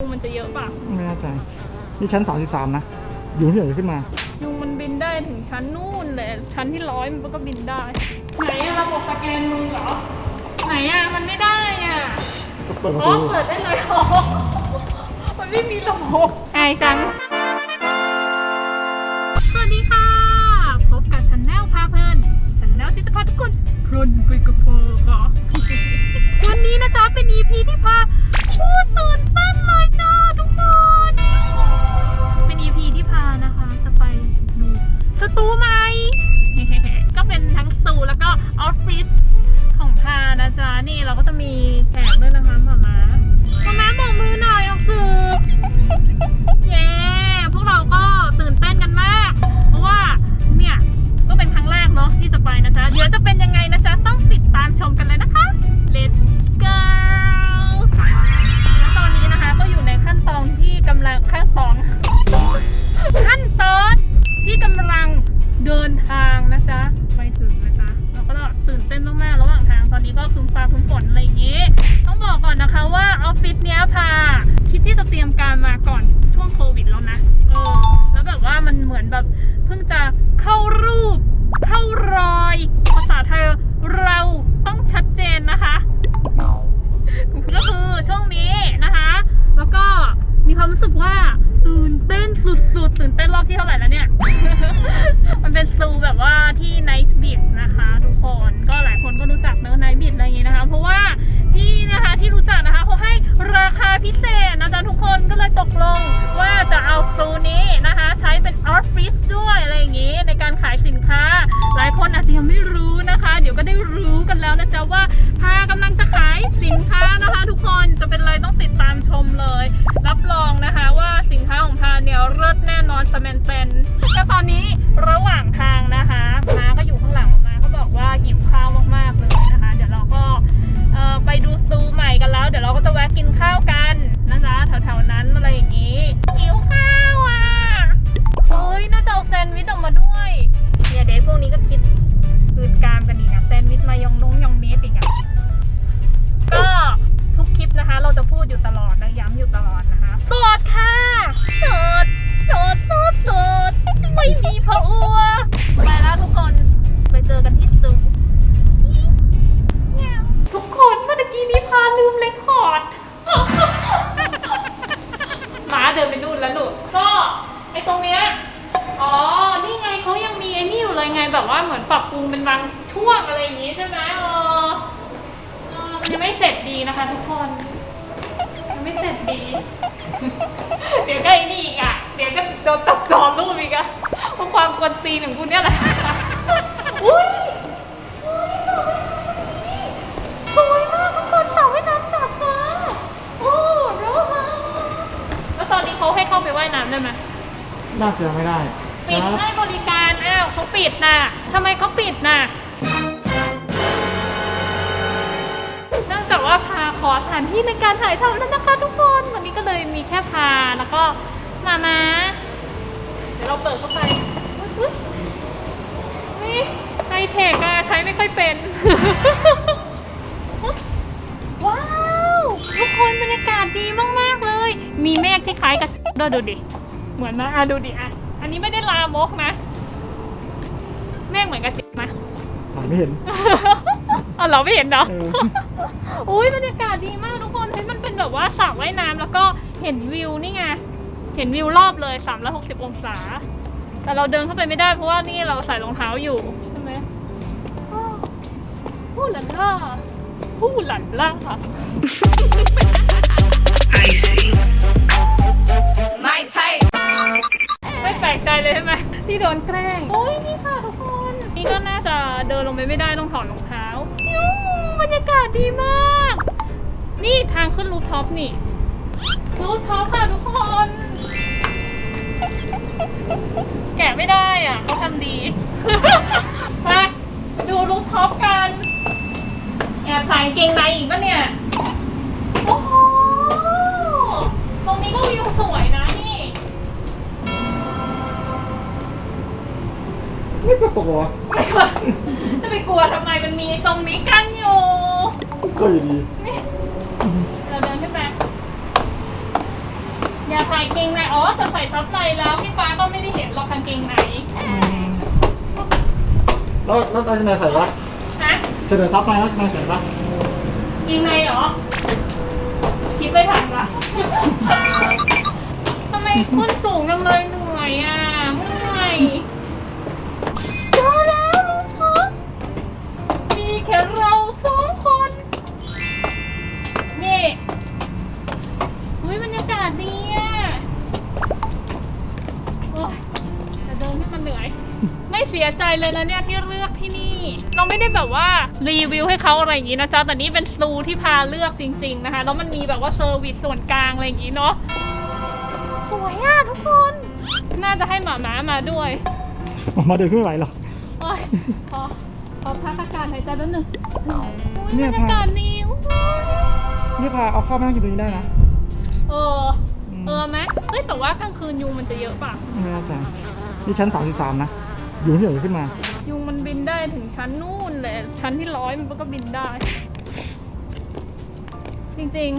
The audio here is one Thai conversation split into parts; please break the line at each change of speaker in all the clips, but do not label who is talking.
ยุงมันจะเยอะป่ะ
ไม่แน่ใจนี่ชั้น 33 นะ อยู่ที่ไหนขึ้นมา
ยุงมันบินได้ถึงชั้นนู่นเลยชั้นที่ร้อยมันก็บินได้ ไหนอะระบบสแกนมือเหรอ ไหนอะมันไม่ได้อะ
ก็เปิดประ
อ๋อ
ตู
เปิดได้เลยอ๋อมันไม่มีระบบอายจัง สวัสดีค่ะ พบกับชันแนลพาเพลินชันแนลที่จะพาทุกคนเพลินไปกับเพอค่ะ ยังไม่เสร็จดี เดี๋ยวก็ไอ้นี่อีกอะ เดี๋ยวก็โดนตัดจอรูปอีกอะเพราะความกวนตีนของคุณเนี่ยแหละ อุ้ยอุ้ยสวยมากทุกคนเสาว่ายน้ำสาดฟ้าโอ้โรฮาแล้วตอนนี้เขาให้เข้าไปว่ายน้ำได้ไหม
น่าจะยังไม่ได้
ปิด
นะ
ให้บริการ อ้าวเขาปิดน่ะทำไมเขาปิดน่ะาขอสถานที่ในการถ่ายทำแล้วนะคะทุกคน วันนี้ก็เลยมีแค่พาแล้วก็มามาเดี๋ยวเราเปิดเข้าไปอุ๊ยอุ๊ยนี่ไฮเทคอะใช้ไม่ค่อยเป็น ว้าว ทุกคนบรรยากาศดีมาก ๆ เลย มีเมฆที่คล้ายกับด้วยดูดิ เหมือนนะอะดูดิอะ อันนี้ไม่ได้ลามกนะ เมฆเหมือนกับจิ๊บไหม
ผมไม่เห็น
อ๋อเราไม่เห็นเนาะ
เออ
อุ้ยบรรยากาศดีมากทุกคนเฮ้ยมันเป็นแบบว่าสระว่ายน้ำแล้วก็เห็นวิวนี่ไง เห็นวิวรอบเลย 360 องศา แต่เราเดินเข้าไปไม่ได้เพราะว่านี่เราใส่รองเท้าอยู่ใช่ไหมอ้าวผู้หลันล่าผู้หลันล่า
My type.
ไม่แปลกใจเลยใช่ไหมที่โดนแกล้ง โอ้ยนี่ค่ะทุกคน นี่ก็น่าจะเดินลงไปไม่ได้ต้องถอดรองเท้ายู บรรยากาศดีมาก นี่ทางขึ้นรูฟท็อปนี่ รูฟท็อปค่ะทุกคน แกะไม่ได้อะเขาทำดี มาดูรูฟท็อปกัน แอบถ่ายกางเกงในอีกปะเนี่ย โอ้โห ตรงนี้ก็วิวสวยนะนี่
ไม่กระปกเหรอ
ไม่กลัวจะไป กลัวทำไมมันมีตรงนี้กันอยู่
ก็อยู่ดี
นี่เราเดินขึ้นไปอย่าใส่เกงในอ๋อแต่ใส่ซับในแล้วพี่ฟ้าก็ไม่ได้เห็นหรอกกางเกงใน
อืมแล้วแล้วตอนไหนใส่ปะ
ฮะ
เสนอซับไหมแล้วนายใส่ปะ
เกงในเหรอคิดไม่ทันปะทำไมขึ้นสูงจังเลยเหนื่อยอะเมื่อย สียใจเลยนะเนี่ยที่เลือกที่นี่ เราไม่ได้แบบว่ารีวิวให้เขาอะไรอย่างนี้นะจ๊ะแต่นี่เป็นซูที่พาเลือกจริง ๆ นะคะแล้วมันมีแบบว่าเซอร์วิสส่วนกลางอะไรอย่างนี้เนาะสวยอะทุกคน น่าจะให้หมาม้ามาด้วย
ออกมาเดินขึ้นไม่ไหวหรอก
โอ้ยขอขอพักอากาศหายใจแป๊บนึงอุ้ย
เนี่
บร
ย
รยากาศดีอุ๊ย
นี่พาเอาเข้ามานั่งอยู่ตรงนี้ได้นะ
เออ
อืม
เออไหมเฮ้ยแต่ว่ากลางคืนยุงมันจะเยอะป่ะ
ไม่แน่ใจนี่ชั้นสามสิบสามนะ อยู่ที่ไหนขึ้นมา
ยุงมันบินได้ถึงชั้นนู่นเลยชั้นที่ร้อยมันก็บินได้ จริง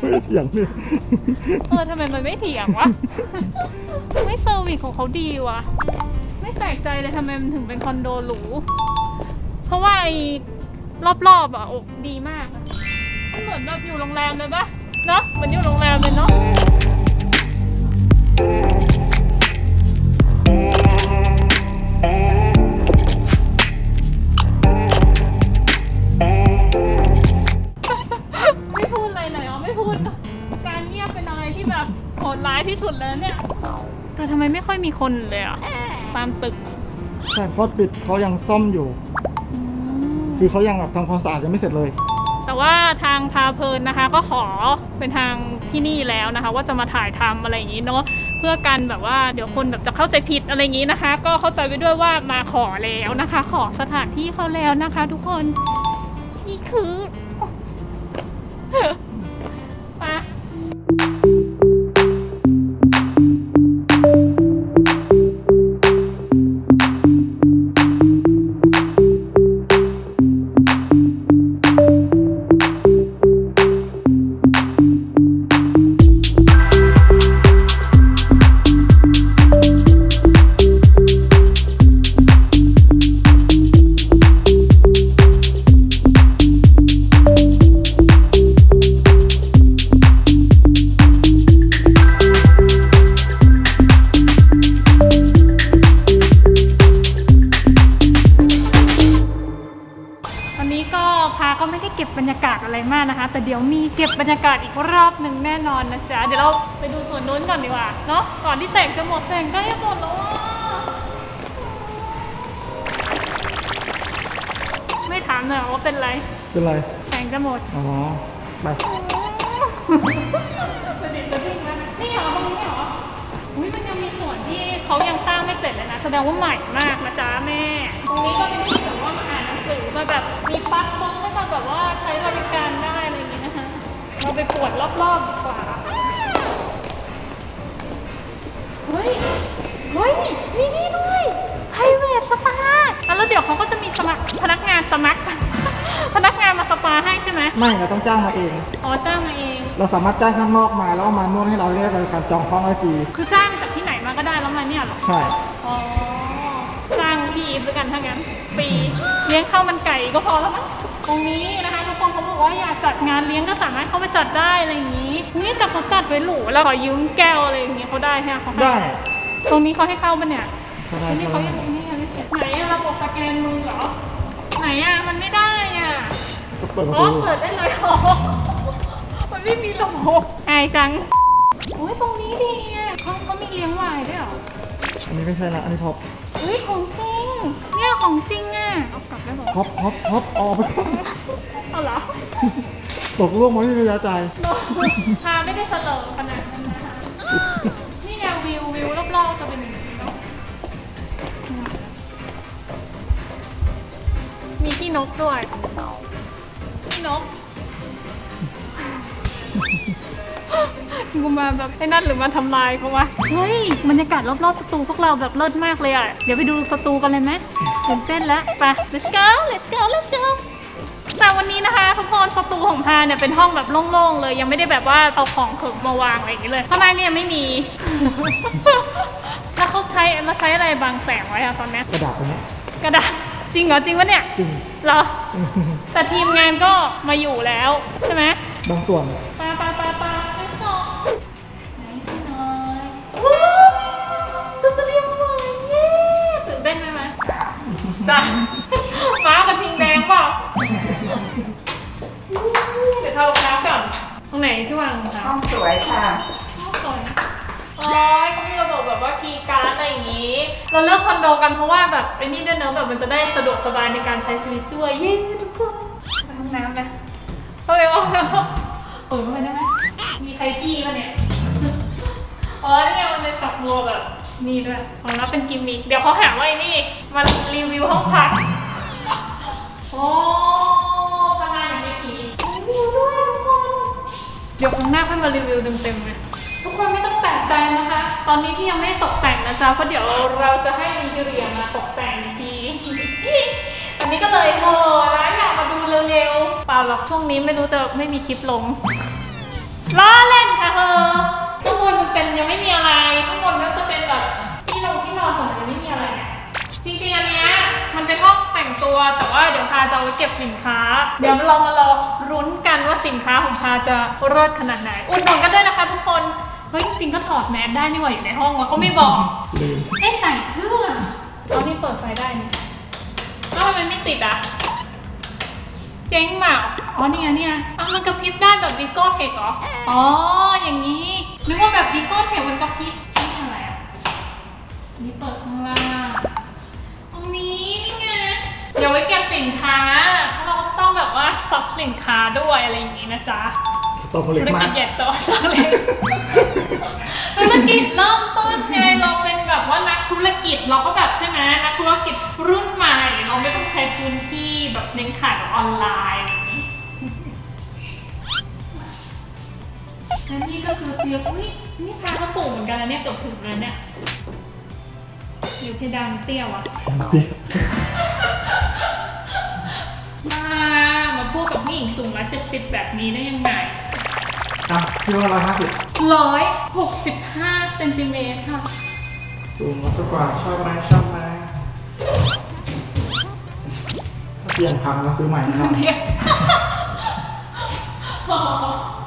ไม่เถียงเลย
ๆเออทำไมมันไม่เถียงวะ ไม่เซอร์วิสของเขาดีวะไม่แปลกใจเลยทำไมมันถึงเป็นคอนโดหรูเพราะว่าไอ้รอบๆอะโอ้ดีมากอะมันเหมือนแบบอยู่โรงแรมเลยปะเนาะเหมือนอยู่โรงแรมเลยเนาะ ดร้ายที่สุดแล้วเนี่ย แต่ทำไมไม่ค่อยมีคนเลยอะ ตามตึก
ใช่เพราะปิดเขายังซ่อมอยู่ คือเขายังแบบทำความสะอาดยังไม่เสร็จเลย
แต่ว่าทางพาเพลินนะคะ ก็ขอเป็นทางที่นี่แล้วนะคะ ว่าจะมาถ่ายทำอะไรอย่างนี้เนาะเพื่อกันแบบว่าเดี๋ยวคนแบบจะเข้าใจผิดอะไรอย่างนี้นะคะ ก็เข้าใจไปด้วยว่ามาขอแล้วนะคะ ขอสถานที่เขาแล้วนะคะ ทุกคนนี่คือ ก่อนดีกว่า เนาะก่อนที่แสงจะหมดแสงใกล้จะหมดแล้วอะไม่ถามหน่อยว่าเป็นไร
เป็นไร
แสงจะหมด
อ๋อ ไป
ประเด็นประเด็นนะนี่เหรอตรงนี้เหรอ อุ้ยมันยังมีส่วนที่เขายังสร้างไม่เสร็จเลยนะ แสดงว่าใหม่มากนะจ๊ะแม่ ตรงนี้ก็เป็นที่แบบว่ามาอ่านหนังสือมาแบบมีปลั๊กบงให้มาแบบว่าใช้บริการได้อะไรอย่างงี้นะคะ เราไปปวดรอบๆดีกว่า ฮ้ยเฮ้ยมีนี่ด้วย private spa อะแล้วเดี๋ยวเขาก็จะมีสมัครพนักงานสมัคร พนักงานมาสปาให้ใช่ไหม
ไม่เราต้องจ้างมาเอง
อ๋อจ้างมาเอง
เราสามารถจ้างข้างนอกมาแล้วเอามานวดให้เราเรียกบริการจองห้องไว้ฟรี
คือจ้างจากที่ไหนมาก็ได้แล้วมาเนี่ยเหรอ
ใช่
อ๋อ จ้างพี่อีฟด้วยกันถ้างั้นปีเลี้ยงข้าวมันไก่ก็พอแล้วมั้งตรงนี้ ว่าอยากจัดงานเลี้ยงก็สามารถเข้ามาจัดได้อะไรอย่างนี้ นี่แต่เขาจัดไว้หรูแล้วขอยืมแก้วอะไรอย่างนี้เขาได้ใช่ไหมเขาให้
ได้
ตรงนี้เขาให้เข้าปะเนี่ย
ก็ได้
อันนี้เขายังนี่ยังไม่เสร็จไหนอะระบบสแกนมือเหรอ ไหนอะมันไม่ได้อะ
ก็เปิดประ
อ๋อ
ตู
เปิดได้เลยอ๋อมันไม่มีระบบอายจังโอ้ยตรงนี้ดีอะเขาเขามีเลี้ยงวายด้วยเหรอ
อันนี้ไม่ใช่ละ อันนี้ท็อป
เฮ้ยของจริงเนี่ย ของจริงอะเอากลับได้บอก
ท็อปท็อปท็อปเอาไปก่อน
เอาเหรอ
ตกล่วงมาไม่มีระยะใจ
พาไม่ได้เสลอขนาดนั้นนะคะนี่ไงวิววิวรอบๆจะเป็นอย่างนี้เนาะมีที่นกด้วยที่นก กูมาแบบไอ้นั่นหรือมาทำลายเขาวะ เฮ้ยบรรยากาศรอบๆสตูพวกเราแบบเลิศมากเลยอะ เดี๋ยวไปดูสตูกันเลยไหมตื่นเต้นแล้วไป let's go let's go let's go แต่วันนี้นะคะทุกคนประตูของพาเนี่ยเป็นห้องแบบโล่งๆเลย ยังไม่ได้แบบว่าเอาของเขิงมาวางอะไรอย่างนี้เลยข้างในเนี่ยไม่มี แล้วเขาใช้แล้วใช้อะไรบังแสงไว้อะตอนเนี้ย
กระดาษตรงเนี้ย
กระดาษจริงเหรอจริงปะเนี่ย
จริง
เหรอแต่ทีมงานก็มาอยู่แล้วใช่ไหม
บางส่วน
ปา จ้ะม้ากระทิงแดงเปล่าเดี๋ยวเท่าน้ำก่อนตรงไหนที่วางรองเท้า
ห้องสวยค่ะ
ห้องก่อนโอ้ยเขามีระบบแบบว่าคีย์การ์ดอะไรอย่างนี้ เราเลือกคอนโดกันเพราะว่าแบบไอ้นี่ด้วยเนอะแบบมันจะได้สะดวกสบายในการใช้ชีวิตด้วยเย้ทุกคนไปห้องน้ำไหมเข้าไปห้องน้ำเปิดเข้าไปได้ไหมมีใครขี้ปะเนี่ย อ๋อเนี่ยมันเป็นฝักบัวแบบ นี่ด้วยของเราเป็นกิมมิคเดี๋ยวเขาหาว่าไอ้นี่มารีวิวห้องพักโอ้ทำงานอย่างนี้ผีรีวิวด้วยทุกคนเดี๋ยวครั้งหน้าค่อยมารีวิวเต็มๆเลยทุกคนไม่ต้องแปลกใจนะคะ ตอนนี้ที่ยังไม่ตกแต่งนะจ๊ะเพราะเดี๋ยวเราจะให้อินทีเรียมาตกแต่งอีกทีตอนนี้ก็เลยโทรนอยากมาดูเร็วๆเปล่าหรอกช่วงนี้ไม่รู้จะไม่มีคลิปลงล้อเล่นค่ะเธอข้างบนมันเป็นยังไม่มีอะไรข้างบนก็จะเป็น นอนที่นอนของมันยังไม่มีอะไรเนี่ยจริงๆอันเนี้ยมันเป็นห้องแต่งตัวแต่ว่าเดี๋ยวพาจะเอาไว้เก็บสินค้า เดี๋ยวเรามารอรุ้นกันว่าสินค้าของพาจะเลิศขนาดไหน อุดหนุนกันด้วยนะคะทุกคนเฮ้ยจริงๆก็ถอดแมสได้นี่หว่าอยู่ในห้องวะเขาไม่บอก
ลืม
เอ๊ะใส่เครื่องเอานี่เปิดไฟได้นี่เอ้าทำไมไม่ติดอะ เจ๊งเปล่าอ๋อนี่ไงนี่ไงอ้าวมันกระพริบได้แบบดิโก้เทคเหรอ อ๋ออย่างนี้ นึกว่าแบบดิโก้เทคมันกระพริบนี่อะไรอะ นี่เปิดข้างล่าง ตรงนี้นี่ไง เดี๋ยวไว้เก็บสินค้าเพราะเราก็จะต้องแบบว่าสต็อกสินค้าด้วยอะไรอย่างนี้นะจ๊ะ
ตัวผลิต
ธุร
มา
กิ
ก
จใหญ่โตสักเล็กธุรกิจเริ่มต้นไงเราเป็นแบบว่านักธุรกิจเราก็แบบใช่ไหมนักธุรกิจรุ่นใหม่ เราไม่ต้องใช้พื้นที่แบบเน้นขายแบบออนไลน์อย่างนี้และนี่ก็คือเตียงอุ้ยนี่พาเขาสูงเหมือนกันนะเนี่ยเกือบถึงเลยเนี่ย อยู่เพดานเตี้ยวอะมามาพูดกับผู้หญิงสูงร้อยเจ็ดสิบแบบนี้ได้ยังไง
อะพี่ว่าร้อยห้าสิบ
ร้อยหกสิบห้าเซนติเมตรค่ะ
สูงแล้วกว่าชอบไหมชอบไหมถ้าเปลี่ยนพังแล้วซื้อใหม่นะครับ
เนี่ยเ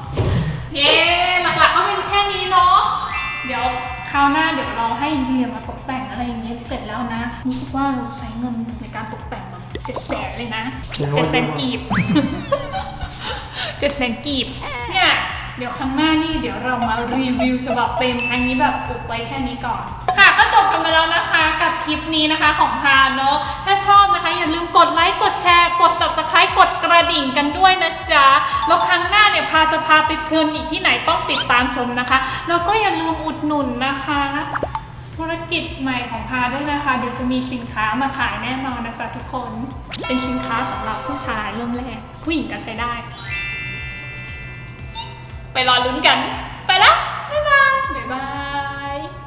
ราวหน้าเดี๋ยวเราให้อินเดียมาตกแต่งอะไรอย่างเงี้ยเสร็จแล้วนะรู้สึกว่าเราใช้เงินในการตกแต่งแบบเจ็ดแสนเลยนะเจ็ดแสนกีบเจ็ดแสนกีบเนี่ยเดี๋ยวครั้งหน้านี่เดี๋ยวเรามารีวิวฉบับเต็มครั้งนี้แบบอุบไว้แค่นี้ก่อน ค่ะก็จบกันไปแล้วนะคะกับคลิปนี้นะคะของพาเนอะถ้าชอบนะคะอย่าลืมกดไลค์กดแชร์ กด subscribe กดกระดิ่งกันด้วยนะจ๊ะแล้วครั้งหน้าเนี่ย พาจะพาไปเพลินอีกที่ไหนต้องติดตามชมนะคะ แล้วก็อย่าลืมอุดหนุนนะคะ ธุรกิจใหม่ของพาด้วยนะคะ เดี๋ยวจะมีสินค้ามาขายแน่นอนนะจ๊ะทุกคน เป็นสินค้าสำหรับผู้ชายเริ่มแรกผู้หญิงก็ใช้ได้ ไปรอลุ้นกัน ไปละบ๊ายบายบ๊ายบาย